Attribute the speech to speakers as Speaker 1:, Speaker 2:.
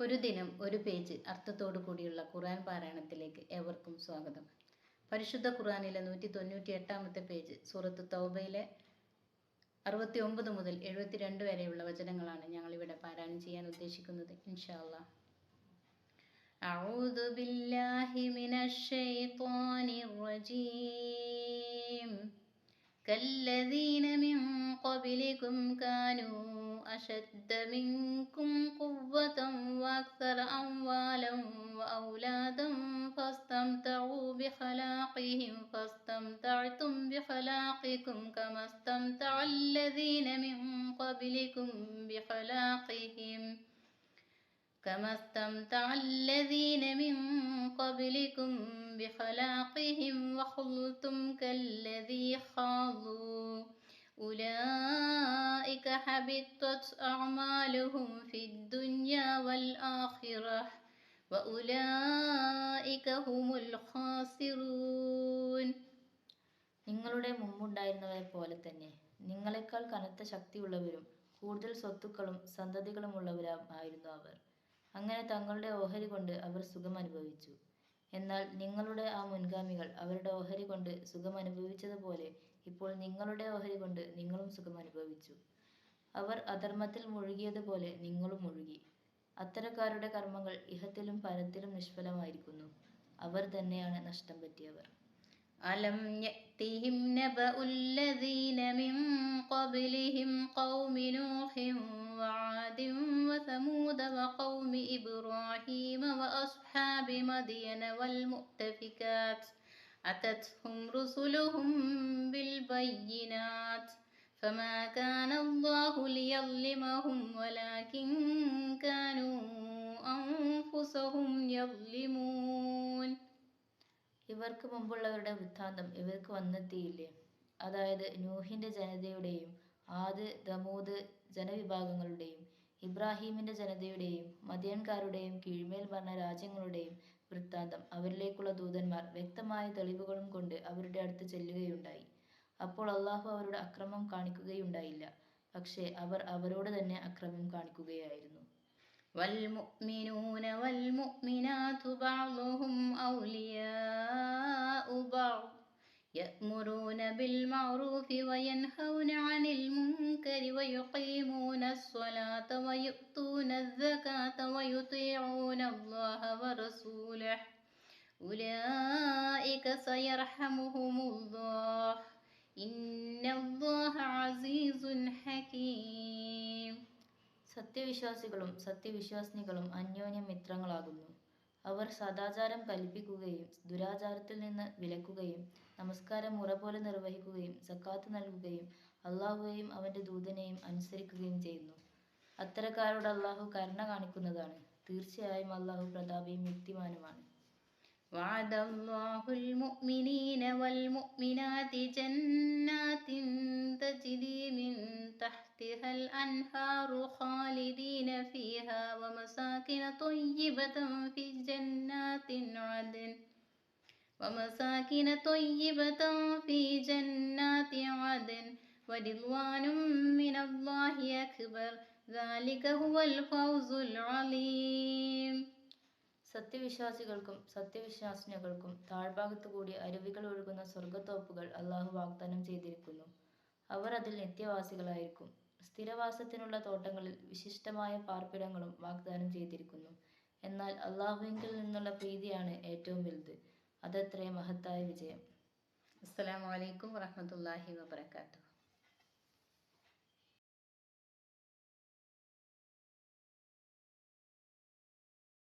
Speaker 1: ഒരു ദിനം ഒരു പേജ് അർത്ഥത്തോടു കൂടിയുള്ള ഖുർആൻ പാരായണത്തിലേക്ക് ഏവർക്കും സ്വാഗതം പരിശുദ്ധ ഖുർആനിലെ നൂറ്റി തൊണ്ണൂറ്റി എട്ടാമത്തെ പേജ് സൂറത്ത് തൗബയിലെ അറുപത്തി ഒമ്പത് മുതൽ എഴുപത്തിരണ്ട് വരെയുള്ള വചനങ്ങളാണ് ഞങ്ങൾ ഇവിടെ പാരായണം ചെയ്യാൻ ഉദ്ദേശിക്കുന്നത് ഇൻഷാ അല്ലാ أعوذ بالله من الشيطان الرجيم كالذين من قبلكم كانوا أشد منكم قوة وأكثر أموالا وأولادا فاستمتعوا بخلاقهم فاستمتعتم بخلاقكم كما استمتع الذين من قبلكم بخلاقهم. كما استمتع الذين من قبلكم بخلاقهم وخلتم كالذي خاضوا. أولئك حبطت أعمالهم في الدنيا والآخرة وأولئك هم الخاسرون നിങ്ങളുടെ മുമ്പുണ്ടായിരുന്നവരെ പോലെ തന്നെ നിങ്ങളെക്കാൾ കനത്ത ശക്തിയുള്ളവരും കൂടുതൽ സ്വത്തുക്കളും സന്തതികളുമുള്ളവരായിരുന്നു അവർ അങ്ങനെ തങ്ങളുടെ ഓഹരി കൊണ്ട് അവർ സുഖം അനുഭവിച്ചു എന്നാൽ നിങ്ങളുടെ ആ മുൻഗാമികൾ അവരുടെ ഓഹരി കൊണ്ട് സുഖം അനുഭവിച്ചതുപോലെ ഇപ്പോൾ നിങ്ങളുടെ ഓഹരി കൊണ്ട് നിങ്ങളും സുഖം അനുഭവിച്ചു അവർ അധർമ്മത്തിൽ മുഴുകിയതുപോലെ നിങ്ങളും മുഴുകി അത്തരക്കാരുടെ കർമ്മങ്ങൾ ഇഹത്തിലും പരത്തിലും നിഷ്ഫലമായിരിക്കുന്നു അവർ തന്നെയാണ് നഷ്ടം പറ്റിയവർ അലം يأتهم نبأ الذين من قبلهم قوم نوح وعاد وثمود وقوم إبراهيم وأصحاب مدين والمؤتفكات أتتهم رسلهم بالبينات فما كان الله ليظلمهم ولكن كانوا أنفسهم يظلمون ഇവർക്ക് മുമ്പുള്ളവരുടെ വൃത്താന്തം ഇവർക്ക് വന്നെത്തിയില്ലേ അതായത് നൂഹിന്റെ ജനതയുടെയും ആദ് ദമൂദ് ജനവിഭാഗങ്ങളുടെയും ഇബ്രാഹീമിന്റെ ജനതയുടെയും മദിയൻകാരുടെയും കീഴ്മേൽ ഭരണ രാജ്യങ്ങളുടെയും വൃത്താന്തം അവരിലേക്കുള്ള ദൂതന്മാർ വ്യക്തമായ തെളിവുകളും കൊണ്ട് അവരുടെ അടുത്ത് ചെല്ലുകയുണ്ടായി അപ്പോൾ അള്ളാഹു അവരുടെ അക്രമം കാണിക്കുകയുണ്ടായില്ല പക്ഷേ അവർ അവരോട് തന്നെ അക്രമം കാണിക്കുകയായിരുന്നു والمؤمنون والمؤمنات بعضهم أولياء بعض يأمرون بالمعروف وينهون عن المنكر ويقيمون الصلاة ويؤتون الزكاة ويطيعون الله ورسوله أولئك سيرحمهم الله സത്യവിശ്വാസികളും സത്യവിശ്വാസിനികളും അന്യോന്യം മിത്രങ്ങളാകുന്നു. അവർ സദാചാരം കൽപ്പിക്കുകയും ദുരാചാരത്തിൽ നിന്ന് വിലക്കുകയും നമസ്കാരം മുറപോലെ നിർവഹിക്കുകയും സക്കാത്ത് നൽകുകയും അല്ലാഹുവേയും അവന്റെ ദൂതനെയും അനുസരിക്കുകയും ചെയ്യുന്നു. അത്തരക്കാരോട് അള്ളാഹു കരുണ കാണിക്കുന്നതാണ്. തീർച്ചയായും അള്ളാഹു പ്രതാപിയും യുക്തിമാനുമാണ്. وعد الله المؤمنين والمؤمنات جنات تجري من تحتها الأنهار خالدين فيها ومساكن طيبة في جنات عدن ومساكن طيبة في جنات عدن ورضوان من الله أكبر. ذلك هو الفوز العظيم. സത്യവിശ്വാസികൾക്കും സത്യവിശ്വാസിനികൾക്കും താഴ്ഭാഗത്തു കൂടി അരുവികൾ ഒഴുകുന്ന സ്വർഗത്തോപ്പുകൾ അള്ളാഹു വാഗ്ദാനം ചെയ്തിരിക്കുന്നു. അവർ അതിൽ നിത്യവാസികളായിരിക്കും. സ്ഥിരവാസത്തിനുള്ള തോട്ടങ്ങളിൽ വിശിഷ്ടമായ പാർപ്പിടങ്ങളും വാഗ്ദാനം ചെയ്തിരിക്കുന്നു. എന്നാൽ അള്ളാഹുവിങ്കിൽ നിന്നുള്ള പ്രീതിയാണ് ഏറ്റവും വലുത്. അതത്രേ മഹത്തായ വിജയം. അസ്സലാമു അലൈക്കും വറഹ്മത്തുള്ളാഹി വബറകാതുഹു.